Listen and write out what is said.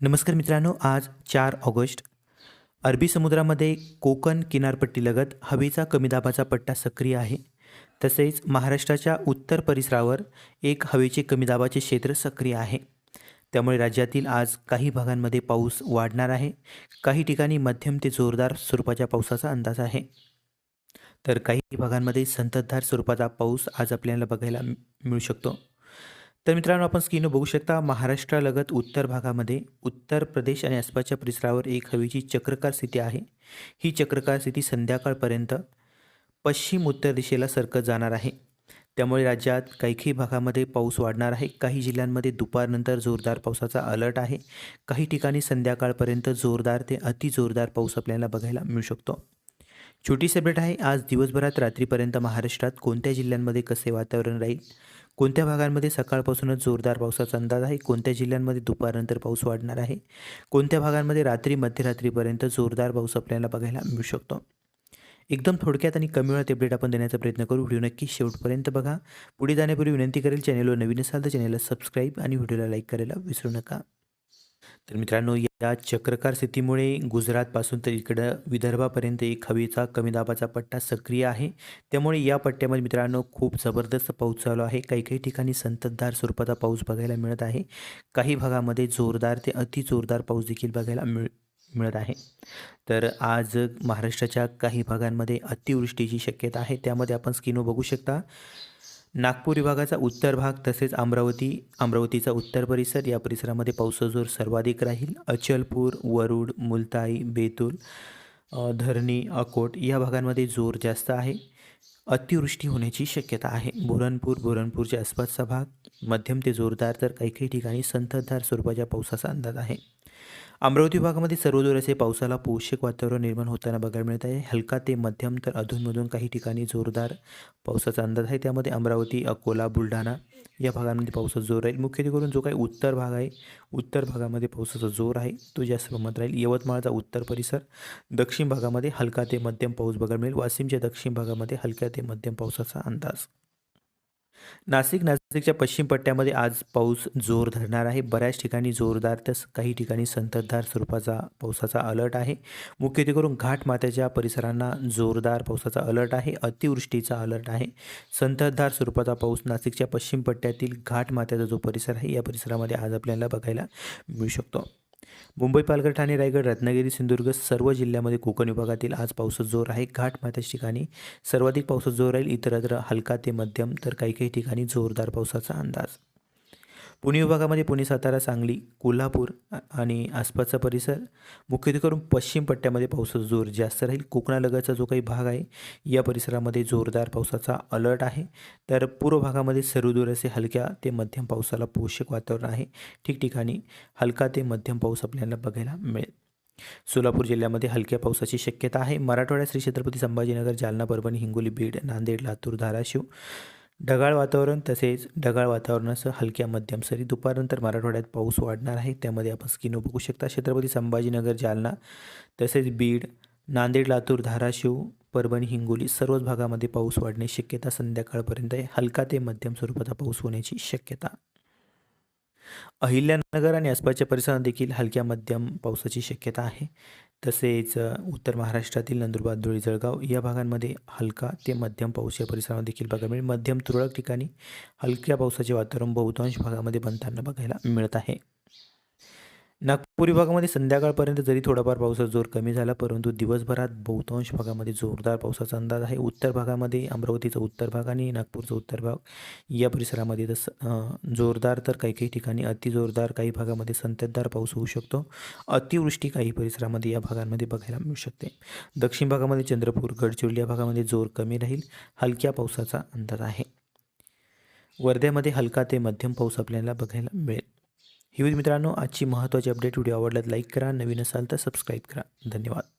नमस्कार मित्रांनो आज चार ऑगस्ट. अरबी समुद्रामध्ये कोकण किनारपट्टीलगत हवेचा कमी दाबाचा पट्टा सक्रिय आहे. तसेच महाराष्ट्राच्या उत्तर परिसरावर एक हवेचे कमी दाबाचे क्षेत्र सक्रिय आहे. त्यामुळे राज्यातील आज काही भागांमध्ये पाऊस वाढणार आहे. काही ठिकाणी मध्यम ते जोरदार स्वरूपाच्या पावसाचा अंदाज आहे. तर काही भागांमध्ये संततधार स्वरूपाचा पाऊस आज आपल्याला बघायला मिळू शकतो. तर मित्रांनो आपण स्क्रीनवर बघू शकता महाराष्ट्रालगत उत्तर भागामध्ये उत्तर प्रदेश आणि आसपासच्या परिसरावर एक हवेची चक्रकार स्थिती आहे. ही चक्रकार स्थिती संध्याकाळपर्यंत पश्चिम उत्तर दिशेला सरकत जाणार आहे. त्यामुळे राज्यात काही काही भागामध्ये पाऊस वाढणार आहे. काही जिल्ह्यांमध्ये दुपारनंतर जोरदार पावसाचा अलर्ट आहे. काही ठिकाणी संध्याकाळपर्यंत जोरदार ते अतिजोरदार पाऊस आपल्याला बघायला मिळू शकतो. छोटी सेपरेट आहे आज दिवसभरात रात्रीपर्यंत महाराष्ट्रात कोणत्या जिल्ह्यांमध्ये कसे वातावरण राहील? कोणत्या भागांमध्ये सकाळपासूनच जोरदार पावसाचा अंदाज आहे? कोणत्या जिल्ह्यांमध्ये दुपारनंतर पाऊस वाढणार आहे? कोणत्या भागांमध्ये रात्री मध्यरात्रीपर्यंत जोरदार पाऊस आपल्याला बघायला मिळू शकतो? एकदम थोडक्यात आणि कमी वेळात अपडेट आपण देण्याचा प्रयत्न करू. व्हिडिओ नक्की शेवटपर्यंत बघा. पुढे जाण्यापूर्वी विनंती करेल चॅनेलवर नवीन असाल तर चॅनेलला सबस्क्राईब आणि व्हिडिओला लाईक करायला विसरू नका. तर मित्रांनो या चक्रकार स्थितीमुळे गुजरातपासून तर इकडं विदर्भापर्यंत एक हवेचा कमी दाबाचा पट्टा सक्रिय आहे. त्यामुळे या पट्ट्यामध्ये मित्रांनो खूप जबरदस्त पाऊस चालू आहे. काही काही ठिकाणी संततधार स्वरूपाचा पाऊस बघायला मिळत आहे. काही भागामध्ये जोरदार ते अति जोरदार पाऊस देखील बघायला मिळ मिळत आहे. तर आज महाराष्ट्राच्या काही भागांमध्ये अतिवृष्टीची शक्यता आहे. त्यामध्ये आपण स्किनो बघू शकता. नागपूर विभागाचा उत्तर भाग तसेच अमरावती अमरावतीचा उत्तर परिसर या परिसरामध्ये पावसाचा जोर सर्वाधिक राहील. अचलपूर वरुड मुलताई बेतूल धरणी अकोट या भागांमध्ये जोर जास्त आहे. अतिवृष्टी होण्याची शक्यता आहे. बुरणपूर बुरणपूरच्या आसपासचा भाग मध्यम ते जोरदार तर काही काही ठिकाणी संततधार स्वरूपाच्या पावसाचा अंदाज आहे. अमरावती भागामध्ये सर्वदूर असे पावसाला पोषक वातावरण निर्माण होताना बघायला मिळत आहे. हलका ते मध्यम तर अधूनमधून काही ठिकाणी जोरदार पावसाचा अंदाज आहे. त्यामध्ये अमरावती अकोला बुलढाणा या भागांमध्ये पावसाचा जोर राहील. मुख्यत्वे करून जो काही उत्तर भाग आहे उत्तर भागामध्ये पावसाचा जोर आहे तो जास्त प्रमाणात राहील. यवतमाळचा उत्तर परिसर दक्षिण भागामध्ये हलका ते मध्यम पाऊस बघायला मिळेल. वाशिमच्या दक्षिण भागामध्ये हलक्या ते मध्यम पावसाचा अंदाज. नाशिक नाशिकच्या पश्चिम पट्ट्यामध्ये आज पाऊस जोर धरणार आहे. बऱ्याच ठिकाणी जोरदार तर काही ठिकाणी संततधार स्वरूपाचा पावसाचा अलर्ट आहे. मुख्यत्वे करून घाटमाथ्याच्या परिसरांना जोरदार पावसाचा अलर्ट आहे. अतिवृष्टीचा अलर्ट आहे. संततधार स्वरूपाचा पाऊस नाशिकच्या पश्चिम पट्ट्यातील घाटमात्याचा जो परिसर आहे या परिसरामध्ये आज आपल्याला बघायला मिळू शकतो. मुंबई पालघर ठाणे रायगड रत्नागिरी सिंधुदुर्ग सर्व जिल्ह्यामध्ये कोकण विभागातील आज पावसाचा जोर आहे. घाट माथ्याच्या ठिकाणी सर्वाधिक पावसाचा जोर राहील. इतरत्र हलका ते मध्यम तर काही काही ठिकाणी जोरदार पावसाचा अंदाज. पुणे विभागामध्ये पुणे सातारा सांगली कोल्हापूर आणि आसपासचा परिसर मुख्यत्वे करून पश्चिम पट्ट्यामध्ये पावसाचा जोर जास्त राहील. कोकणालगतचा जो काही भाग आहे या परिसरामध्ये जोरदार पावसाचा अलर्ट आहे. तर पूर्व भागामध्ये सर्वदूर असे हलक्या ते मध्यम पावसाला पोषक वातावरण आहे. ठिकठिकाणी हलका ते मध्यम पाऊस आपल्याला बघायला मिळेल. सोलापूर जिल्ह्यामध्ये हलक्या पावसाची शक्यता आहे. मराठवाड्यात श्री छत्रपती संभाजीनगर जालना परभणी हिंगोली बीड नांदेड लातूर धाराशिव ढगाळ वातावरण तसेच ढगाळ वातावरणासह हलक्या मध्यम सरी. दुपारनंतर मराठवाड्यात पाऊस वाढणार आहे. त्यामध्ये आपण स्किनो बघू शकता. छत्रपती संभाजीनगर जालना तसेच बीड नांदेड लातूर धाराशिव परभणी हिंगोली सर्वच भागामध्ये पाऊस वाढण्याची शक्यता संध्याकाळपर्यंत आहे. हलका ते मध्यम स्वरूपाचा पाऊस होण्याची शक्यता अहिल्यानगर आणि आसपासच्या परिसरात देखील हलक्या मध्यम पावसाची शक्यता आहे. तसेच उत्तर महाराष्ट्रातील नंदुरबार धुळे जळगाव या भागांमध्ये हलका ते मध्यम पाऊस या परिसरात देखील बघायला मिळेल. मध्यम तुरळक ठिकाणी हलक्या पावसाचे वातावरण बहुतांश भागामध्ये बनताना बघायला मिळत आहे. नागपूर विभागामध्ये संध्याकाळपर्यंत जरी थोडाफार पावसाचा जोर कमी झाला परंतु दिवसभरात बहुतांश भागामध्ये जोरदार पावसाचा अंदाज आहे. उत्तर भागामध्ये अमरावतीचा उत्तर भाग आणि नागपूरचा उत्तर भाग या परिसरामध्ये तस जोरदार तर काही काही ठिकाणी अतिजोरदार काही भागामध्ये संततधार पाऊस होऊ शकतो. अतिवृष्टी काही परिसरामध्ये या भागांमध्ये बघायला मिळू शकते. दक्षिण भागामध्ये चंद्रपूर गडचिरोली या भागामध्ये जोर कमी राहील. हलक्या पावसाचा अंदाज आहे. वर्ध्यामध्ये हलका ते मध्यम पाऊस आपल्याला बघायला मिळेल. ही मित्रांनो. आजची महत्त्वाची अपडेट व्हिडिओ आवडल्यात लाईक करा. नवीन असाल तर सबस्क्राईब करा. धन्यवाद.